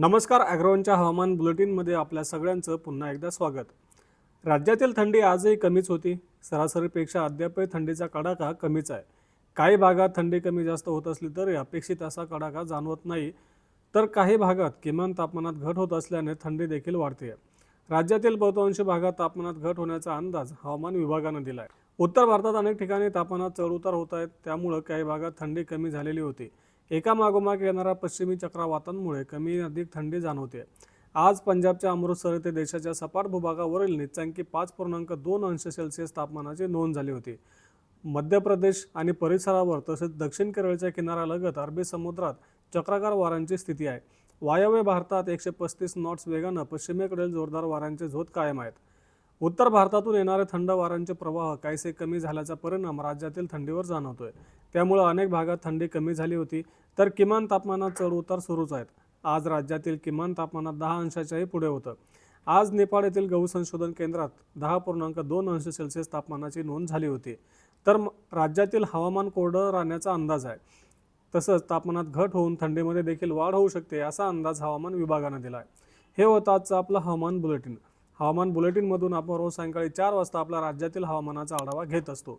नमस्कार ॲग्रोवनच्या हवामान बुलेटिनमध्ये आपल्या सगळ्यांचं पुन्हा एकदा स्वागत. राज्यातील थंडी आजही कमीच होती. सरासरीपेक्षा अद्यापही थंडीचा कडाका कमीच आहे. काही भागात थंडी कमी जास्त होत असली तरी अपेक्षित असा कडाका जाणवत नाही. तर काही भागात किमान तापमानात घट होत असल्याने थंडी देखील वाढते राज्यातील बहुतांश भागात तापमानात घट होण्याचा अंदाज हवामान विभागानं दिला आहे उत्तर भारतात अनेक ठिकाणी तापमानात चढउतार होत आहेत. त्यामुळं काही भागात थंडी कमी झालेली होती. एका मागोमाग येणाऱ्या पश्चिमी चक्रावातांमुळे कमी अधिक थंडी जाणवते आज पंजाबच्या अमृतसर येथे देशाच्या सपाट भूभागावरील निचांकी पाच पूर्णांक दोन अंश सेल्सिअस तापमानाची नोंद झाली होती. मध्य प्रदेश आणि परिसरावर तसेच दक्षिण केरळच्या किनाऱ्यालगत अरबी समुद्रात चक्राकार वाऱ्यांची स्थिती आहे. वायव्य भारतात एकशे पस्तीस नॉट्स वेगानं पश्चिमेकडील जोरदार वाऱ्यांचे झोत कायम आहेत. उत्तर भारतातून येणारे थंड वाऱ्यांचे प्रवाह काहीसे कमी झाल्याचा परिणाम राज्यातील थंडीवर जाणवतोय. त्यामुळं अनेक भागात थंडी कमी झाली होती तर किमान तापमानात चढ उतार सुरूच आहेत. आज राज्यातील किमान तापमानात दहा अंशाच्याही पुढे होतं. आज नेपाळ येथील गहू संशोधन केंद्रात दहा पूर्णांक दोन अंश सेल्सिअस तापमानाची नोंद झाली होती. तर राज्यातील हवामान कोरडं राहण्याचा अंदाज आहे. तसंच तापमानात घट होऊन थंडीमध्ये देखील वाढ होऊ शकते असा अंदाज हवामान विभागानं दिला आहे हे होतं आजचं आपलं हवामान बुलेटिन. हवामान बुलेटिनमधून आपण रोज सायंकाळी चार वाजता आपल्या राज्यातील हवामानाचा आढावा घेत असतो.